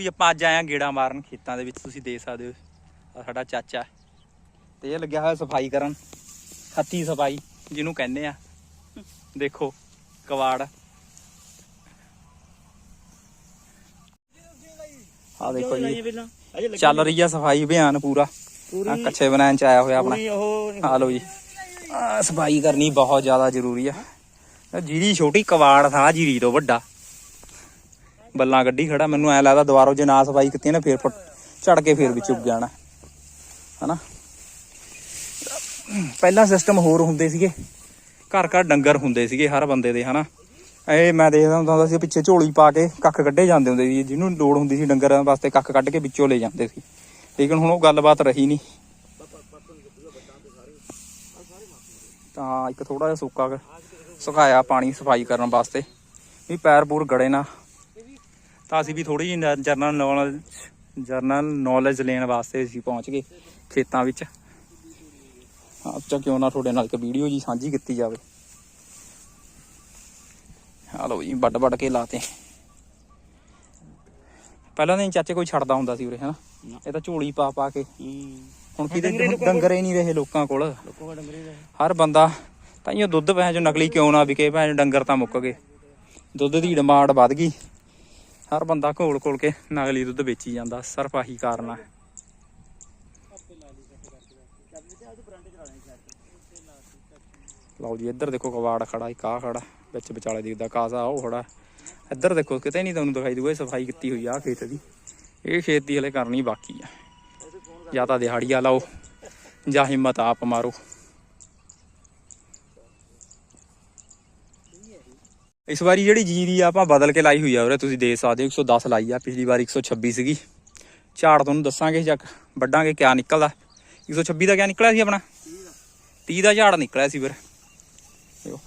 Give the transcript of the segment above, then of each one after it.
ਵੀ ਆਪਾਂ ਅੱਜ ਆਏ ਆ ਗੇੜਾ ਮਾਰਨ ਖੇਤਾਂ ਦੇ ਵਿੱਚ ਤੁਸੀਂ ਦੇਖ ਸਕਦੇ ਹੋ। ਆਹ ਸਾਡਾ ਚਾਚਾ। ਤੇ ਇਹ ਲੱਗਿਆ ਹੋਇਆ ਸਫ਼ਾਈ ਕਰਨ। ਹੱਥੀ ਸਫ਼ਾਈ ਜਿਹਨੂੰ ਕਹਿੰਦੇ ਆ। ਦੇਖੋ ਕਵਾੜ। ਆ ਦੇਖੋ ਜੀ। ਪਹਿਲਾਂ ਅਜੇ ਲੱਗੀ ਚੱਲ ਰਹੀ ਆ ਸਫ਼ਾਈ ਅਭਿਆਨ ਪੂਰਾ। ਆ ਕੱਛੇ ਬਣਾਉਣ ਚ ਆਇਆ ਹੋਇਆ ਆਪਣਾ। ਪੂਰੀ ਉਹ ਆ ਲਓ ਜੀ। ਆਹ ਸਫ਼ਾਈ ਕਰਨੀ ਬਹੁਤ ਜ਼ਿਆਦਾ ਜ਼ਰੂਰੀ ਆ। ਇਹ ਜੀਰੀ ਛੋਟੀ ਕਵਾੜ ਥਾ ਜੀਰੀ ਤੋਂ ਵੱਡਾ। ਬੱਲਾਂ ਕੱਢੀ ਖੜਾ, ਮੈਨੂੰ ਐ ਲੱਗਦਾ ਦੁਬਾਰਾ ਜੇ ਨਾ ਸਫ਼ਾਈ ਕੀਤੀ ਨਾ ਫੇਰ ਝੜ ਕੇ ਫੇਰ ਵਿੱਚ ਉੱਗ ਜਾਣਾ। ਹਨਾ? ਪਹਿਲਾਂ ਸਿਸਟਮ ਹੋਰ ਹੁੰਦੇ ਸੀਗੇ। ਘਰ ਘਰ ਡੰਗਰ ਹੁੰਦੇ ਸੀਗੇ ਹਰ ਬੰਦੇ ਦੇ, ਹਨਾ? ਇਹ ਮੈਂ ਦੇਖਦਾ ਹੁੰਦਾ ਸੀ ਪਿੱਛੇ ਝੋਲੀ ਪਾ ਕੇ ਕੱਖ ਕੱਢੇ ਜਾਂਦੇ ਹੁੰਦੇ ਸੀ, ਜਿਹਨੂੰ ਲੋੜ ਹੁੰਦੀ ਸੀ ਡੰਗਰਾਂ ਵਾਸਤੇ ਕੱਖ ਕੱਢ ਕੇ ਵਿੱਚੋਂ ਲੈ ਜਾਂਦੇ ਸੀ। ਲੇਕਿਨ ਹੁਣ ਉਹ ਗੱਲਬਾਤ ਰਹੀ ਨਹੀਂ। ਤਾਂ ਇੱਕ ਥੋੜਾ ਜਿਹਾ ਸੁੱਕਾ ਸੁਕਾਇਆ ਪਾਣੀ ਸਫ਼ਾਈ ਕਰਨ ਵਾਸਤੇ। ਵੀ ਪੈਰ ਪੂਰ ਗੜੇ ਨਾ। ਤਾਂ ਅਸੀਂ ਵੀ ਥੋੜੀ ਜਿਹੀ ਜਰਨਲ ਨੌਲੇਜ ਜਰਨਲ ਨੌਲੇਜ ਲੈਣ ਵਾਸਤੇ ਅਸੀਂ ਪਹੁੰਚ ਗਏ ਖੇਤਾਂ ਵਿੱਚ। ਆਪ ਚਾ ਕਿਉਂ ਨਾ ਤੁਹਾਡੇ ਨਾਲ ਇੱਕ ਵੀਡੀਓ ਜੀ ਸਾਂਝੀ ਕੀਤੀ ਜਾਵੇ। ਆ ਲਓ ਜੀ ਵੱਡ ਵੱਡ ਕੇ ਲਾਤੇ। ਪਹਿਲਾਂ ਨਹੀਂ ਚਾਚੇ ਕੋਈ ਛੱਡਦਾ ਹੁੰਦਾ ਸੀ ਉਰੇ ਹਨਾ? ਇਹ ਤਾਂ ਝੋਲੀ ਪਾ ਪਾ ਕੇ। ਹੁਣ ਕਿਤੇ ਡੰਗਰੇ ਨਹੀਂ ਰਹੇ ਲੋਕਾਂ ਕੋਲ। ਹਰ ਬੰਦਾ ਤਾਈਓ ਦੁੱਧ ਭੈਣ ਜੋ ਨਕਲੀ ਕਿਉਂ ਨਾ ਵਿਕੇ ਭੈਣ ਡੰਗਰ ਤਾਂ ਮੁੱਕ ਗਏ। ਦੁੱਧ ਦੀ ਡਿਮਾਂਡ ਵੱਧ ਗਈ। ਹਰ ਬੰਦਾ ਘੋਲ ਘੋਲ ਕੇ ਨਕਲੀ ਦੁੱਧ ਵੇਚੀ ਜਾਂਦਾ, ਸਿਰਫ ਆਹੀ ਕਾਰਨ ਆ। ਲਓ ਜੀ, ਇੱਧਰ ਦੇਖੋ ਕਵਾੜ ਖੜਾ ਇੱਕ, ਆਹ ਖੜਾ, ਵਿੱਚ ਵਿਚਾਲੇ ਦਿਖਦਾ ਕਾਸਾ ਉਹ ਖੜਾ। ਇੱਧਰ ਦੇਖੋ, ਕਿਤੇ ਨਹੀਂ ਤੁਹਾਨੂੰ ਦਿਖਾਈ ਦੂਗਾ ਸਫ਼ਾਈ ਕੀਤੀ ਹੋਈ ਆ ਖੇਤ ਦੀ। ਇਹ ਖੇਤ ਦੀ ਹਲੇ ਕਰਨੀ ਬਾਕੀ ਆ। ਜਾਂ ਤਾਂ ਦਿਹਾੜੀਆ ਲਾਓ, ਜਾਂ ਹਿੰਮਤ ਆਪ ਮਾਰੋ। ਇਸ ਵਾਰੀ ਜਿਹੜੀ ਜੀਰੀ ਆ ਆਪਾਂ ਬਦਲ ਕੇ ਲਾਈ ਹੋਈ ਆ ਉਰੇ ਤੁਸੀਂ ਦੇਖ ਸਕਦੇ ਹੋ 110 ਲਾਈ ਆ ਪਿਛਲੀ ਵਾਰ 126 ਸੀਗੀ ਝਾੜ ਤੁਹਾਨੂੰ ਦੱਸਾਂਗੇ ਜੱਕ ਵੱਡਾਂਗੇ ਕਿਆ ਨਿਕਲਦਾ 126 ਦਾ ਕਿਆ ਨਿਕਲਿਆ ਸੀ ਆਪਣਾ 30 ਦਾ ਝਾੜ ਨਿਕਲਿਆ ਸੀ ਫਿਰ ਦੇਖੋ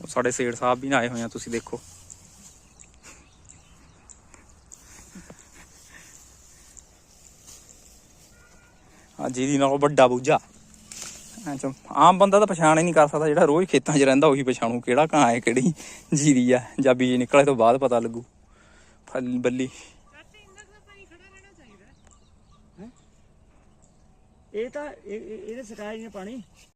ਉਹ ਸਾਡੇ ਸੇਠ ਸਾਹਿਬ ਵੀ ਨਾ ਆਏ ਹੋਏ ਆ ਤੁਸੀਂ ਦੇਖੋ ਆ ਜੀਰੀ ਨਾਲੋਂ ਵੱਡਾ ਬੂਝਾ ਐਂ ਆਮ ਬੰਦਾ ਤਾਂ ਪਛਾਣ ਹੀ ਨਹੀਂ ਕਰ ਸਕਦਾ ਜਿਹੜਾ ਰੋਜ਼ ਖੇਤਾਂ 'ਚ ਰਹਿੰਦਾ, ਉਹੀ ਪਛਾਣੂ ਕਿਹੜਾ ਕਾਂ ਹੈ, ਕਿਹੜੀ ਜੀਰੀ ਆ ਜਾਂ ਬੀਜ ਨਿਕਲੇ ਤੋਂ ਬਾਅਦ ਪਤਾ ਲੱਗੂ। ਬੱਲੀ। ਇਹ ਤਾਂ, ਇਹ- ਇਹ- ਇਹਨੇ ਪਾਣੀ।